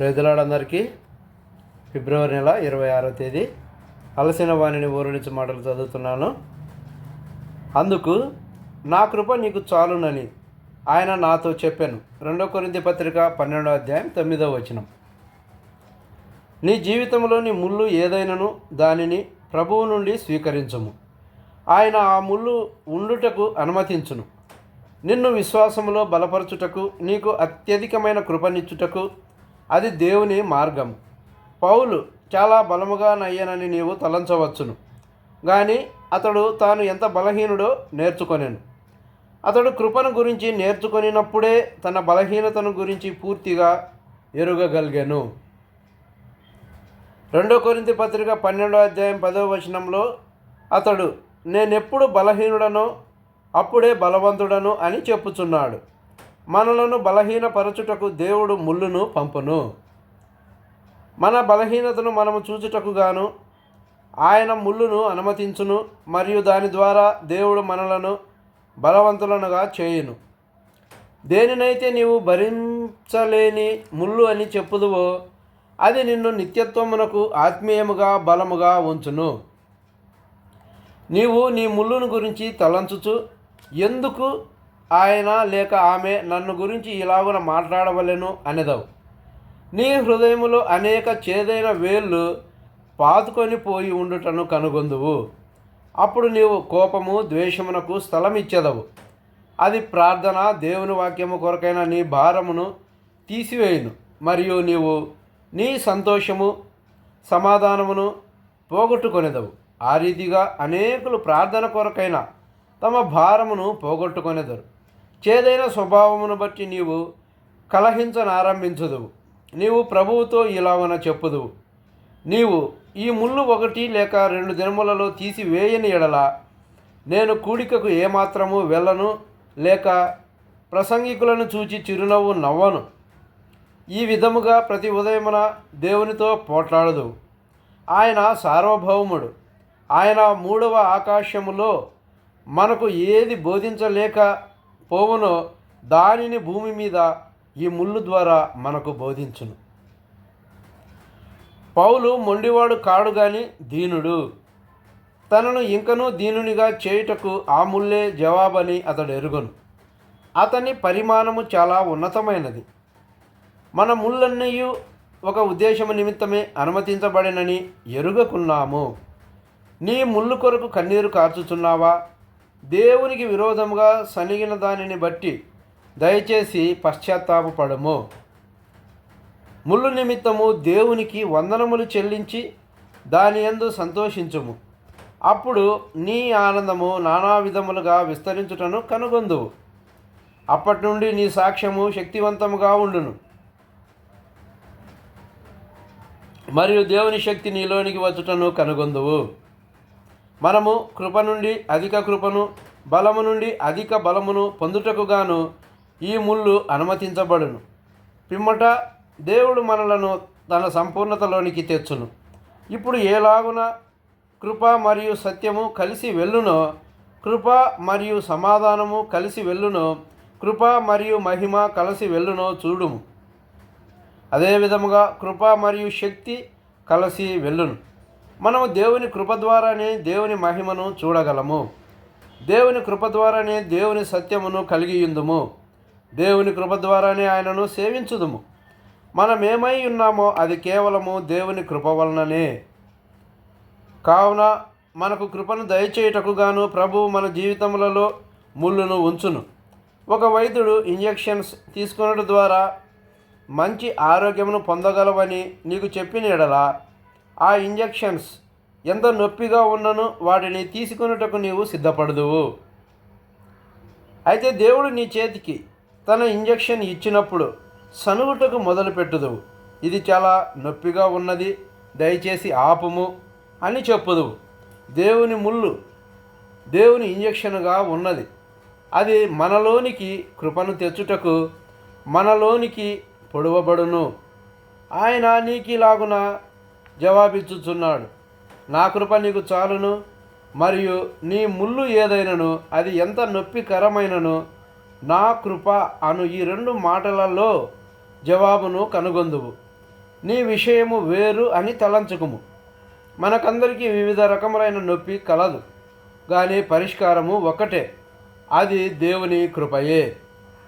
రైతులాడందరికీ ఫిబ్రవరి నెల ఇరవై ఆరో తేదీ అలసిన వాణిని ఊరు మాటలు చదువుతున్నాను. అందుకు నా కృప నీకు చాలునని ఆయన నాతో చెప్పాను. రెండో కొరింది పత్రిక పన్నెండో అధ్యాయం తొమ్మిదో వచనం. నీ జీవితంలోని ముళ్ళు ఏదైనను దానిని ప్రభువు నుండి స్వీకరించము. ఆయన ఆ ముళ్ళు ఉండుటకు అనుమతించును. నిన్ను విశ్వాసములో బలపరచుటకు నీకు అత్యధికమైన కృపనిచ్చుటకు అది దేవుని మార్గం. పౌలు చాలా బలముగా నయ్యనని నీవు తలంచవచ్చును. కానీ అతడు తాను ఎంత బలహీనుడో నేర్చుకొనెను. అతడు కృపను గురించి నేర్చుకొనినప్పుడే తన బలహీనతను గురించి పూర్తిగా ఎరుగగలిగాను. రెండో కొరింత పత్రిక పన్నెండో అధ్యాయం పదవ వచనంలో అతడు నేనెప్పుడు బలహీనుడనో అప్పుడే బలవంతుడను అని చెప్పుచున్నాడు. మనలను బలహీనపరచుటకు దేవుడు ముళ్ళును పంపును. మన బలహీనతను మనము చూచుటకు గాను ఆయన ముళ్ళును అనుమతించును మరియు దాని ద్వారా దేవుడు మనలను బలవంతులనుగా చేయును. దేనినైతే నీవు భరించలేని ముళ్ళు అని చెప్పుదువో అది నిన్ను నిత్యత్వమునకు ఆత్మీయముగా బలముగా ఉంచును. నీవు నీ ముళ్ళును గురించి తలంచుచు ఎందుకు ఆయన లేక ఆమె నన్ను గురించి ఇలాగున మాట్లాడవలెను అనేదవు. నీ హృదయములో అనేక చేదైన వేళ్ళు పాతుకొని పోయి ఉండుటను కనుగొందువు. అప్పుడు నీవు కోపము ద్వేషమునకు స్థలం ఇచ్చేదవు అది ప్రార్థన దేవుని వాక్యము కొరకైన నీ భారమును తీసివేయును. మరియు నీవు నీ సంతోషము సమాధానమును పోగొట్టుకొనేదవు. ఆ రీతిగా అనేకులు ప్రార్థన కొరకైన తమ భారమును పోగొట్టుకొనేదరు. చేదైన స్వభావమును బట్టి నీవు కలహించనారంభించదు నీవు ప్రభువుతో ఇలాగన చెప్పుదువు. నీవు ఈ ముళ్ళు ఒకటి లేక రెండు దినములలో తీసి వేయని ఎడల నేను కూడికకు ఏమాత్రము వెళ్ళను లేక ప్రసంగికులను చూచి చిరునవ్వు నవ్వను. ఈ విధముగా ప్రతి ఉదయమున దేవునితో పోట్లాడదు. ఆయన సార్వభౌముడు. ఆయన మూడవ ఆకాశములో మనకు ఏది బోధించలేక పోవునో దానిని భూమి మీద ఈ ముళ్ళు ద్వారా మనకు బోధించును. పౌలు మొండివాడు కాడు గాని దీనుడు. తనను ఇంకనూ దీనునిగా చేయుటకు ఆ ముల్లే జవాబని అతడు ఎరుగను. అతని పరిమాణము చాలా ఉన్నతమైనది. మన ముళ్ళన్నయ్యు ఒక ఉద్దేశము నిమిత్తమే అనుమతించబడినని ఎరుగకున్నాము. నీ ముళ్ళు కొరకు కన్నీరు కార్చుచున్నావా? దేవునికి విరోధముగా సనిగిన దానిని బట్టి దయచేసి పశ్చాత్తాపడము ముళ్ళు నిమిత్తము దేవునికి వందనములు చెల్లించి దాని యందు సంతోషించుము. అప్పుడు నీ ఆనందము నానా విధములుగా విస్తరించుటను కనుగొందువు. అప్పటి నుండి నీ సాక్ష్యము శక్తివంతముగా ఉండును. మరియు దేవుని శక్తి నీలోనికి వచ్చుటను కనుగొందువు. మనము కృప నుండి అధిక కృపను బలము నుండి అధిక బలమును పొందుటకు గాను ఈ ముళ్ళు అనుమతించబడును. పిమ్మట దేవుడు మనలను తన సంపూర్ణతలోనికి తెచ్చును. ఇప్పుడు ఏలాగున కృప మరియు సత్యము కలిసి వెళ్ళునో కృప మరియు సమాధానము కలిసి వెళ్ళునో కృప మరియు మహిమ కలిసి వెళ్ళునో చూడుము. అదేవిధముగా కృప మరియు శక్తి కలిసి వెళ్ళును. మనము దేవుని కృప ద్వారానే దేవుని మహిమను చూడగలము. దేవుని కృప ద్వారానే దేవుని సత్యమును కలిగియుందుము. దేవుని కృప ద్వారానే ఆయనను సేవించుదుము. మనం ఏమై ఉన్నామో అది కేవలము దేవుని కృప వలననే. కావున మనకు కృపను దయచేయుటకు గాను ప్రభువు మన జీవితములలో ముళ్ళును ఉంచును. ఒక వైద్యుడు ఇంజెక్షన్స్ తీసుకున్నట్టు ద్వారా మంచి ఆరోగ్యమును పొందగలవని నీకు చెప్పిన ఎడలా ఆ ఇంజెక్షన్స్ ఎంత నొప్పిగా ఉన్నను వాటిని తీసుకున్నటకు నీవు సిద్ధపడదువు అయితే దేవుడు నీ చేతికి తన ఇంజెక్షన్ ఇచ్చినప్పుడు సనుగుటకు మొదలుపెట్టుదువు ఇది చాలా నొప్పిగా ఉన్నది దయచేసి ఆపుము అని చెప్పుదువు దేవుని ముళ్ళు దేవుని ఇంజెక్షన్గా ఉన్నది. అది మనలోనికి కృపను తెచ్చుటకు మనలోనికి పొడవబడును. ఆయన నీకిలాగున జవాబిచ్చుచున్నాడు. నా కృప నీకు చాలును మరియు నీ ముళ్ళు ఏదైనను అది ఎంత నొప్పికరమైనను నా కృప అను ఈ రెండు మాటలలో జవాబును కనుగొందువు. నీ విషయము వేరు అని తలంచుకుము. మనకందరికీ వివిధ రకములైన నొప్పి కలదు కానీ పరిష్కారము ఒకటే అది దేవుని కృపయే.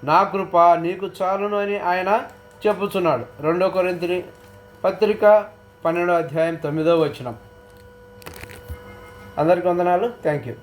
నా కృప నీకు చాలును అని ఆయన చెప్పుచున్నాడు. రెండో కొరింతిని పత్రిక పన్నెండో అధ్యాయం తొమ్మిదో వచనం. అందరికీ వందనాలు. Thank you